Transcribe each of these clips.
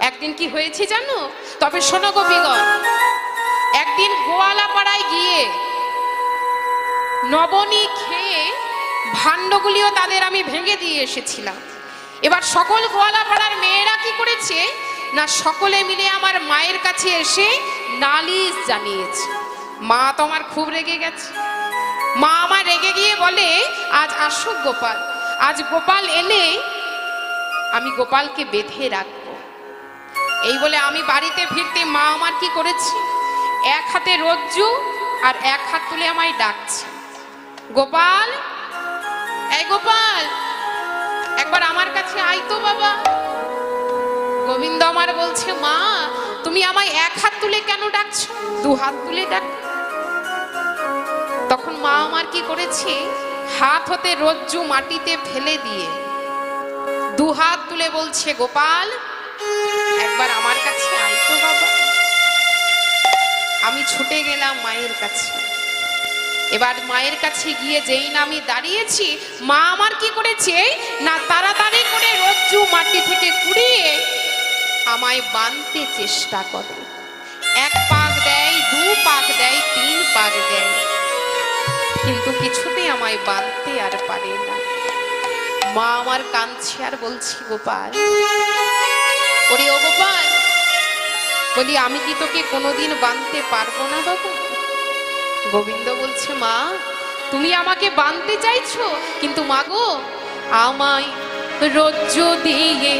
একদিন কি হয়েছে জানো? তবে শোনো গোপীগণ একদিন গোয়ালাপাড়ায় গিয়ে নবনী খেয়ে ভাণ্ডগুলিও তাদের আমি ভেঙে দিয়ে এসেছিলাম। এবার সকল গোয়ালাপাড়ার মেয়েরা কি করেছে? না, সকলে মিলে আমার মায়ের কাছে এসে নালিশ জানিয়েছে। মা তো আমার খুব রেগে গেছে। মা আমার রেগে গিয়ে বলে, আজ আসুক গোপাল। আজ গোপাল এলে আমি গোপালকে বেঁধে রাখব। এই বলে আমি বাড়িতে ফিরতে মা আমার কি করেছে? এক হাতে রজ্জু আর এক হাত তুলে আমায় ডাকছে। গোপাল? এই গোপাল, একবার আমার কাছে আই তো বাবা। গোবিন্দ আমার বলছে, মা, তুমি আমায় এক হাত তুলে কেন ডাকছো? দু হাত তুলে ডাক। তখন মা আমার কি করেছে? হাত হতে রজ্জু মাটিতে ফেলে দিয়ে দু হাত তুলে বলছে, গোপাল একবার আমার কাছে আয় তো বাবা। আমি ছুটে গেলাম মায়ের কাছে। এবার মায়ের কাছে গিয়ে যেই না আমি দাঁড়িয়েছি, মা আমার কি করেছে? না তাড়াতাড়ি করে রজ্জু মাটি থেকে কুড়িয়ে আমায় বাঁধতে চেষ্টা করে। এক পাক দেয়, দু পাক দেয়, তিন পাক দেয়। কিন্তু কিছুতেই আমায় বাঁধতে আর পারে না। মা আমার কাঁদছে আর বলছি, গোপাল ওরে ও গোপাল, বলি, আমি কি তোকে কোনোদিন বাঁধতে পারব না বাবু? গোবিন্দ বলছে, মা, তুমি আমাকে বাঁধতে চাইছো, কিন্তু মাগো আমায় রজ্জু দিয়ে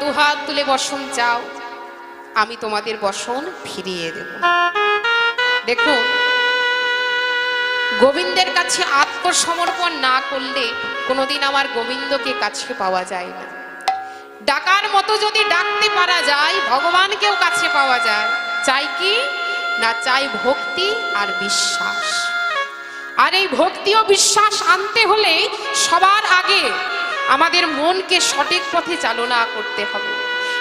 দুহাত তুলে বসন চাও, আমি তোমাদের বসন ফিরিয়ে দেব। দেখুন গোবিন্দের কাছে আত্মসমর্পণ না করলে কোনোদিন আমার গোবিন্দকে কাছে পাওয়া যায় না। ডাকার মতো যদি ডাকতে পারা যায়, ভগবানকেও কাছে পাওয়া যায়। চাই কি? না চাই ভক্তি আর বিশ্বাস। আর এই ভক্তি ও বিশ্বাস আনতে হলে সবার আগে আমাদের মনকে সঠিক পথে চালনা করতে হবে।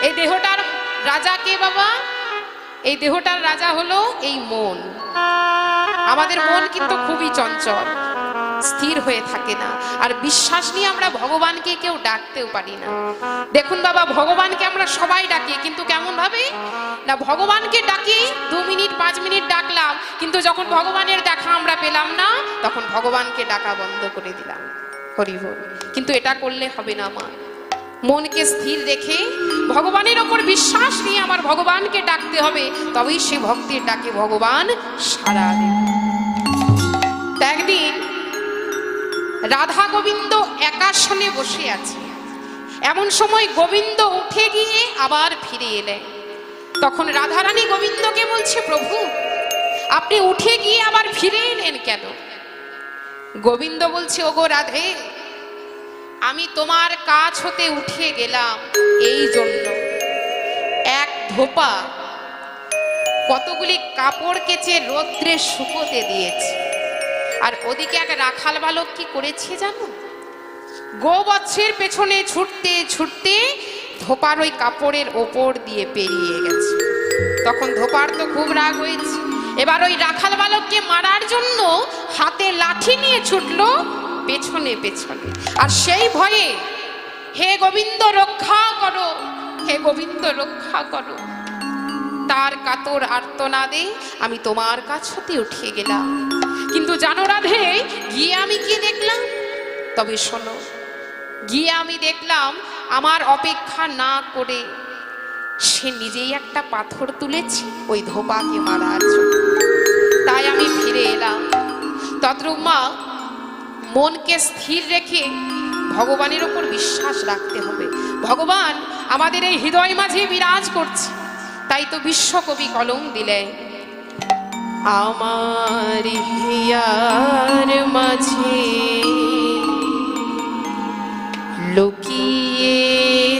এই দেহটার রাজা কে বাবা? এই দেহটার রাজা হলো এই মন। আমাদের মন কিন্তু খুবই চঞ্চল, স্থির হয়ে থাকে না। আর বিশ্বাস নিয়ে আমরা ভগবানকে কেউ ডাকতেও পারি না। দেখুন বাবা, ভগবানকে আমরা সবাই ডাকি, কিন্তু কেমন ভাবে? না, ভগবানকে ডাকি, দু মিনিট, পাঁচ মিনিট ডাকলাম, কিন্তু যখন ভগবানের দেখা আমরা পেলাম না, তখন ভগবানকে ডাকা বন্ধ করে দিলাম। হরি কিন্তু এটা করলে হবে না আমার। মনকে স্থির রেখে ভগবানের ওপর বিশ্বাস নিয়ে আমার ভগবানকে ডাকতে হবে, তবেই সে ভক্তির ডাকে ভগবান সারা একদিন রাধা গোবিন্দ একাশনে বসে আছে। এমন সময় গোবিন্দ উঠে গিয়ে আবার ফিরে এলেন। তখন রাধারানী গোবিন্দকে বলছে, প্রভু, আপনি উঠে গিয়ে আবার ফিরে এলেন কেন? গোবিন্দ বলছে, ওগো রাধে, আমি তোমার কাছ হতে উঠে গেলাম এই জন্য। এক ধোপা কতগুলি কাপড় কেচে রোদ্রে শুকোতে দিয়েছে। আর ওদিকে এক রাখাল বালক কি করেছে জানো? গোবৎসের পেছনে ছুটতে ছুটতে ধোপার ওই কাপড়ের ওপর দিয়ে পেরিয়ে গেছে। তখন ধোপার তো খুব রাগ হয়েছে। এবার ওই রাখাল বালককে মারার জন্য হাতে লাঠি নিয়ে ছুটলো পেছনে পেছনে। আর সেই ভয়ে, হে গোবিন্দ, রক্ষা করো, হে গোবিন্দ, রক্ষা করো। তার কাতর আর্তনাদে আমি তোমার কাছ হতে উঠে গেলাম। কিন্তু জানো রাধে, গিয়ে আমি কি দেখলাম? তবে শোনো, গিয়ে আমি দেখলাম আমার অপেক্ষা না করে সে নিজেই একটা পাথর তুলেছে ওই ধোপাকে মারার জন্য। তাই আমি ফিরে এলাম। তদ্রুমা মনকে স্থির রেখে ভগবানের ওপর বিশ্বাস রাখতে হবে। ভগবান আমাদের এই হৃদয় মাঝে বিরাজ করছে। তাই তো বিশ্বকবি কলম দিলেন আমার হিয়ার মাঝে লুকিয়েছিলে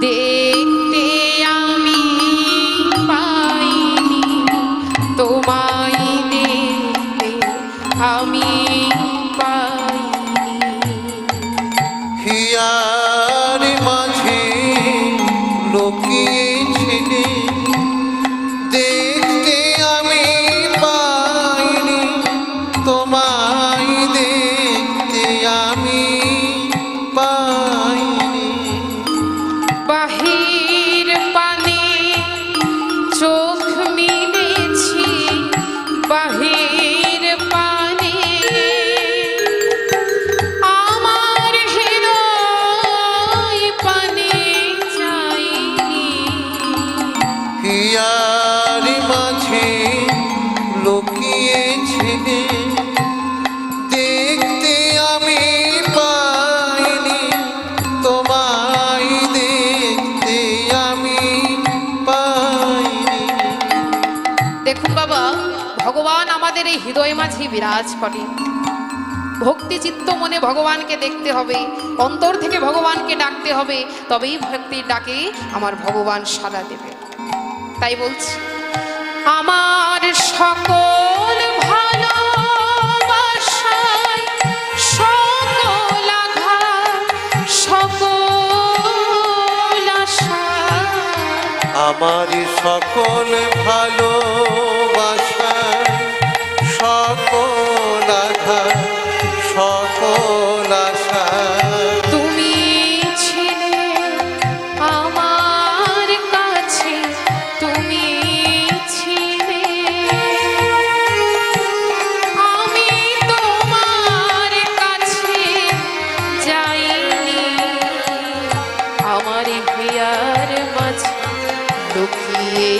দেখতে হিয়ার মাঝে লুকিয়েছিলে। দেখতে আমি পাইনি, তোমায় দেখতে আমি পাইনি। দেখুন বাবা, ভগবান আমাদের এই হৃদয় মাঝে বিরাজ করে। ভক্তি চিত্ত মনে ভগবানকে দেখতে হবে, অন্তর থেকে ভগবানকে ডাকতে হবে, তবেই ভক্তির ডাকে আমার ভগবান সাড়া দেবে। তাই বলছি। আমার সকল আশা। আমার সকল ভালোবাসা সকল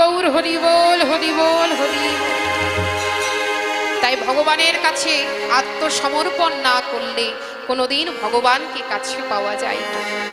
গৌর হরি বল হরি বল, হরি তাই ভগবানের কাছে আত্মসমর্পণ না করলে কোনোদিন ভগবানকে কাছে পাওয়া যায় না।